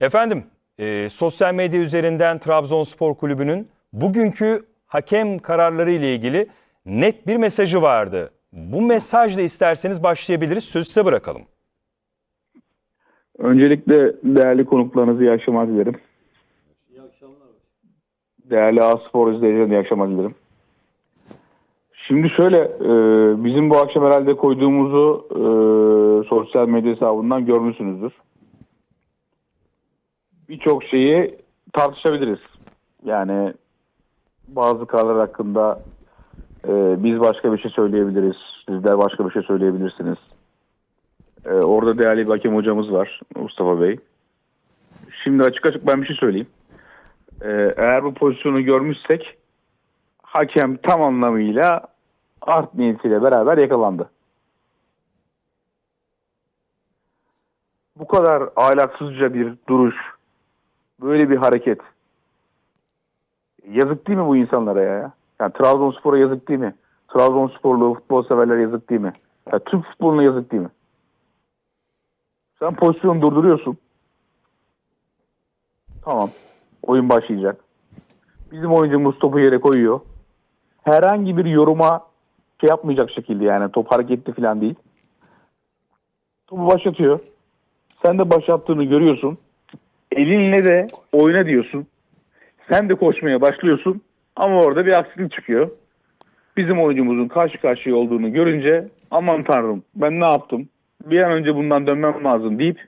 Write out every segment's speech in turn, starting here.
Efendim, e, sosyal medya üzerinden Trabzonspor Kulübü'nün bugünkü hakem kararları ile ilgili net bir mesajı vardı. Bu mesajla isterseniz başlayabiliriz. Sözü size bırakalım. Öncelikle değerli konuklarınızı iyi akşamlar dilerim. Değerli A-Spor izleyicilerine iyi akşamlar dilerim. Şimdi şöyle, e, bizim bu akşam herhalde koyduğumuzu e, sosyal medya hesabından görmüşsünüzdür. Birçok şeyi tartışabiliriz. Yani bazı kararlar hakkında e, biz başka bir şey söyleyebiliriz. Sizler başka bir şey söyleyebilirsiniz. Ee, orada değerli bir hakem hocamız var Mustafa Bey. Şimdi açık açık ben bir şey söyleyeyim. Ee, eğer bu pozisyonu görmüşsek hakem tam anlamıyla art niyetiyle beraber yakalandı. Bu kadar ahlaksızca bir duruş, böyle bir hareket. Yazık değil mi bu insanlara ya? Yani Trabzonspor'a yazık değil mi? Trabzonsporlu futbol severlere yazık değil mi? Ya, Türk futboluna yazık değil mi? Sen pozisyonu durduruyorsun. Tamam. Oyun başlayacak. Bizim oyuncumuz topu yere koyuyor. Herhangi bir yoruma şey yapmayacak şekilde yani top hareketli falan değil. Topu başlatıyor. Sen de başlattığını görüyorsun. Elinle de oyna diyorsun. Sen de koşmaya başlıyorsun. Ama orada bir aksilik çıkıyor. Bizim oyuncumuzun karşı karşıya olduğunu görünce aman tanrım ben ne yaptım? bir an önce bundan dönmem lazım deyip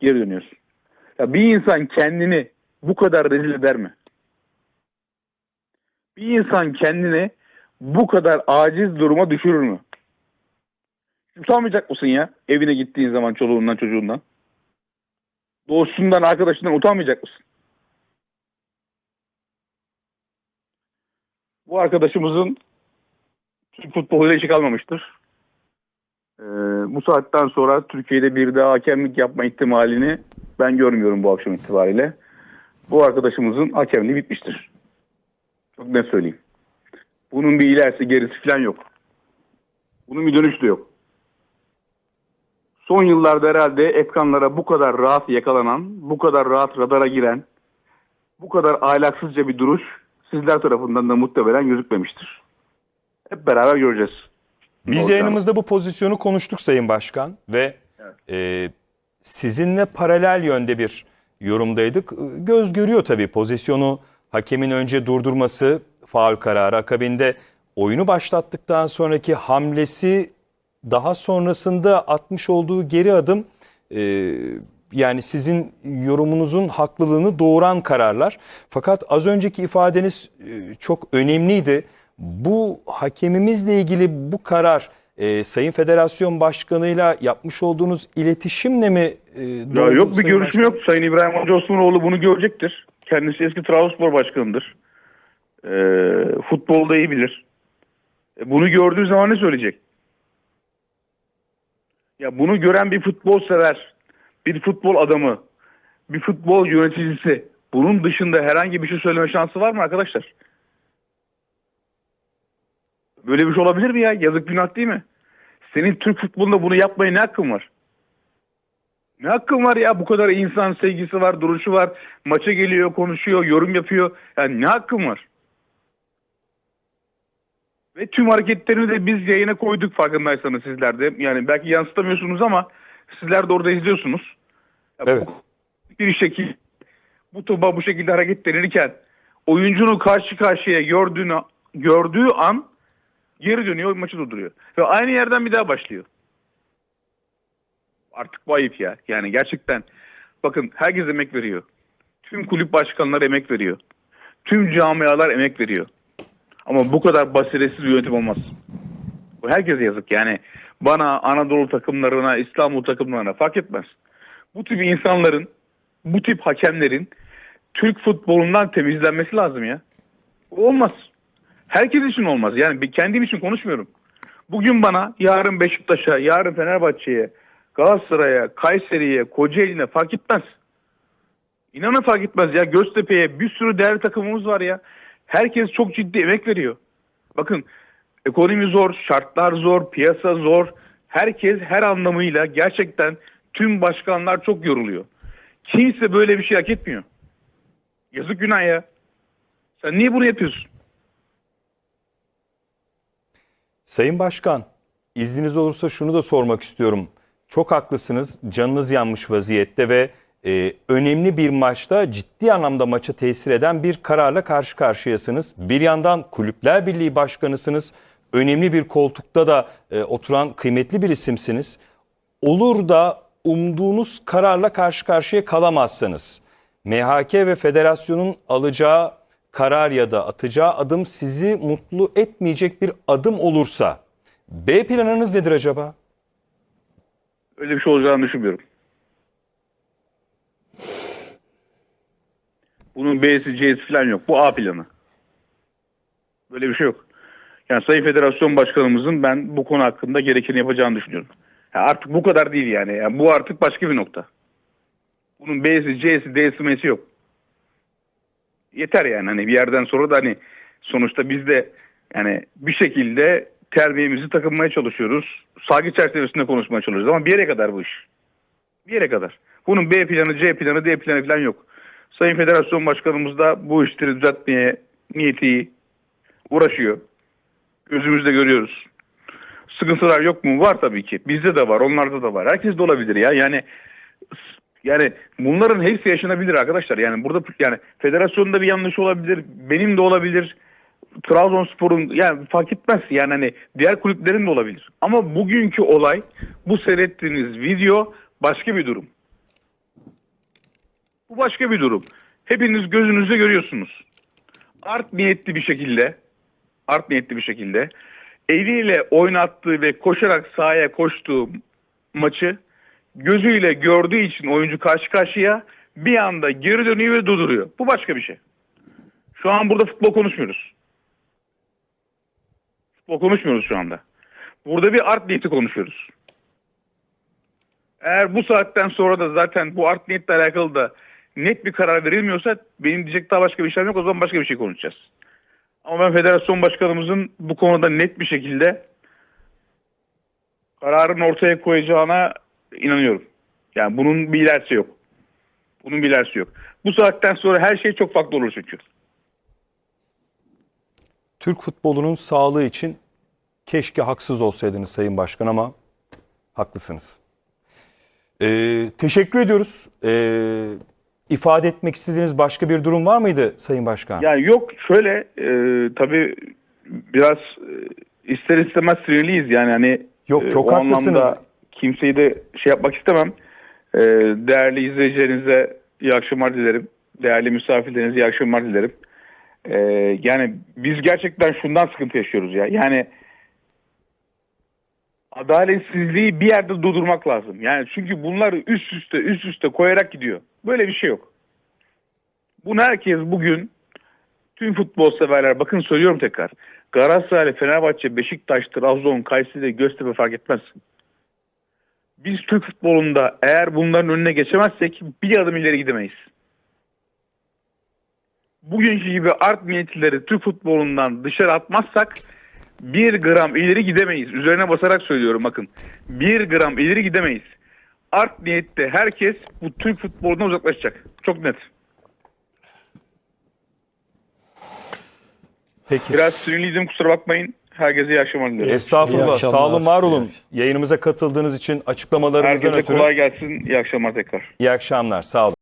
geri dönüyorsun. Ya bir insan kendini bu kadar rezil eder mi? Bir insan kendini bu kadar aciz duruma düşürür mü? Utanmayacak mısın ya evine gittiğin zaman çoluğundan çocuğundan? Dostundan arkadaşından utanmayacak mısın? Bu arkadaşımızın Türk futboluyla işi kalmamıştır. Ee, bu saatten sonra Türkiye'de bir daha hakemlik yapma ihtimalini ben görmüyorum bu akşam itibariyle. Bu arkadaşımızın hakemliği bitmiştir. Çok net söyleyeyim. Bunun bir ilerisi gerisi falan yok. Bunun bir dönüşü de yok. Son yıllarda herhalde ekranlara bu kadar rahat yakalanan, bu kadar rahat radara giren, bu kadar ahlaksızca bir duruş sizler tarafından da muhtemelen gözükmemiştir. Hep beraber göreceğiz. Biz Olacağını. yayınımızda bu pozisyonu konuştuk Sayın Başkan ve e, sizinle paralel yönde bir yorumdaydık. Göz görüyor tabii pozisyonu hakemin önce durdurması faul kararı akabinde oyunu başlattıktan sonraki hamlesi daha sonrasında atmış olduğu geri adım e, yani sizin yorumunuzun haklılığını doğuran kararlar. Fakat az önceki ifadeniz e, çok önemliydi. Bu hakemimizle ilgili bu karar e, Sayın Federasyon Başkanı'yla yapmış olduğunuz iletişimle mi e, Ya yok bir Sayın görüşme Başkan? yok. Sayın İbrahim Hoca Osmanoğlu bunu görecektir. Kendisi eski Trabzonspor başkanıdır. Ee, futbolda iyi bilir. E, bunu gördüğü zaman ne söyleyecek? Ya bunu gören bir futbol sever, bir futbol adamı, bir futbol yöneticisi bunun dışında herhangi bir şey söyleme şansı var mı arkadaşlar? Böyle bir şey olabilir mi ya? Yazık günah değil mi? Senin Türk futbolunda bunu yapmaya ne hakkın var? Ne hakkın var ya bu kadar insan sevgisi var, duruşu var. Maça geliyor, konuşuyor, yorum yapıyor. Yani ne hakkın var? Ve tüm hareketlerini de biz yayına koyduk farkındaysanız sizler de. Yani belki yansıtamıyorsunuz ama sizler de orada izliyorsunuz. Evet. Bir şekilde bu topa bu şekilde hareketlenirken oyuncunun karşı karşıya gördüğünü gördüğü an geri dönüyor maçı durduruyor. Ve aynı yerden bir daha başlıyor. Artık bu ayıp ya. Yani gerçekten bakın herkes emek veriyor. Tüm kulüp başkanları emek veriyor. Tüm camialar emek veriyor. Ama bu kadar basiretsiz bir yönetim olmaz. Bu herkese yazık yani. Bana, Anadolu takımlarına, İstanbul takımlarına fark etmez. Bu tip insanların, bu tip hakemlerin Türk futbolundan temizlenmesi lazım ya. Olmaz. Herkes için olmaz. Yani kendim için konuşmuyorum. Bugün bana yarın Beşiktaş'a, yarın Fenerbahçe'ye, Galatasaray'a, Kayseri'ye, Kocaeli'ne fark etmez. İnanın fark etmez ya. Göztepe'ye bir sürü değerli takımımız var ya. Herkes çok ciddi emek veriyor. Bakın ekonomi zor, şartlar zor, piyasa zor. Herkes her anlamıyla gerçekten tüm başkanlar çok yoruluyor. Kimse böyle bir şey hak etmiyor. Yazık günah ya. Sen niye bunu yapıyorsun? Sayın Başkan, izniniz olursa şunu da sormak istiyorum. Çok haklısınız. Canınız yanmış vaziyette ve e, önemli bir maçta ciddi anlamda maça tesir eden bir kararla karşı karşıyasınız. Bir yandan Kulüpler Birliği Başkanısınız. Önemli bir koltukta da e, oturan kıymetli bir isimsiniz. Olur da umduğunuz kararla karşı karşıya kalamazsanız, MHK ve federasyonun alacağı karar ya da atacağı adım sizi mutlu etmeyecek bir adım olursa B planınız nedir acaba? Öyle bir şey olacağını düşünmüyorum. Bunun B'si C'si falan yok. Bu A planı. Böyle bir şey yok. Yani Sayın Federasyon Başkanımızın ben bu konu hakkında gerekeni yapacağını düşünüyorum. Ya artık bu kadar değil yani. yani. Bu artık başka bir nokta. Bunun B'si, C'si, D'si, M'si yok. Yeter yani hani bir yerden sonra da hani sonuçta biz de yani bir şekilde terbiyemizi takınmaya çalışıyoruz. Saygı çerçevesinde konuşmaya çalışıyoruz ama bir yere kadar bu iş. Bir yere kadar. Bunun B planı, C planı, D planı falan yok. Sayın Federasyon Başkanımız da bu işleri düzeltmeye niyeti uğraşıyor. Gözümüzde görüyoruz. Sıkıntılar yok mu? Var tabii ki. Bizde de var, onlarda da var. Herkes de olabilir ya. Yani yani bunların hepsi yaşanabilir arkadaşlar. Yani burada yani federasyonda bir yanlış olabilir, benim de olabilir. Trabzonspor'un yani fark etmez yani hani diğer kulüplerin de olabilir. Ama bugünkü olay bu seyrettiğiniz video başka bir durum. Bu başka bir durum. Hepiniz gözünüzde görüyorsunuz. Art niyetli bir şekilde art niyetli bir şekilde eliyle oynattığı ve koşarak sahaya koştuğu maçı gözüyle gördüğü için oyuncu karşı karşıya bir anda geri dönüyor ve durduruyor. Bu başka bir şey. Şu an burada futbol konuşmuyoruz. Futbol konuşmuyoruz şu anda. Burada bir art niyeti konuşuyoruz. Eğer bu saatten sonra da zaten bu art niyetle alakalı da net bir karar verilmiyorsa benim diyecek daha başka bir şeyim yok o zaman başka bir şey konuşacağız. Ama ben federasyon başkanımızın bu konuda net bir şekilde kararın ortaya koyacağına inanıyorum. Yani bunun bir ilerisi yok. Bunun bir ilerisi yok. Bu saatten sonra her şey çok farklı olur çünkü. Türk futbolunun sağlığı için keşke haksız olsaydınız Sayın Başkan ama haklısınız. Ee, teşekkür ediyoruz. Ee, ifade etmek istediğiniz başka bir durum var mıydı Sayın Başkan? Yani yok şöyle e, tabii biraz e, ister istemez sinirliyiz yani hani Yok, e, çok o haklısınız. kimseyi de şey yapmak istemem. E, değerli izleyicilerinize iyi akşamlar dilerim. Değerli misafirlerinize iyi akşamlar dilerim. E, yani biz gerçekten şundan sıkıntı yaşıyoruz ya. Yani adaletsizliği bir yerde durdurmak lazım. Yani çünkü bunlar üst üste üst üste koyarak gidiyor. Böyle bir şey yok. Bunu herkes bugün tüm futbol severler bakın söylüyorum tekrar. Galatasaray, Fenerbahçe, Beşiktaş, Trabzon, Kayseri, Göztepe fark etmez. Biz Türk futbolunda eğer bunların önüne geçemezsek bir adım ileri gidemeyiz. Bugünkü gibi art niyetlileri Türk futbolundan dışarı atmazsak bir gram ileri gidemeyiz. Üzerine basarak söylüyorum bakın. Bir gram ileri gidemeyiz. Art niyette herkes bu Türk futbolundan uzaklaşacak. Çok net. Peki. Biraz sinirliydim kusura bakmayın. Herkese iyi akşamlar diliyorum. Estağfurullah. Akşamlar. Sağ olun, var olun. Yayınımıza katıldığınız için açıklamalarınızdan Herkese ötürü kolay gelsin. İyi akşamlar tekrar. iyi akşamlar. Sağ olun.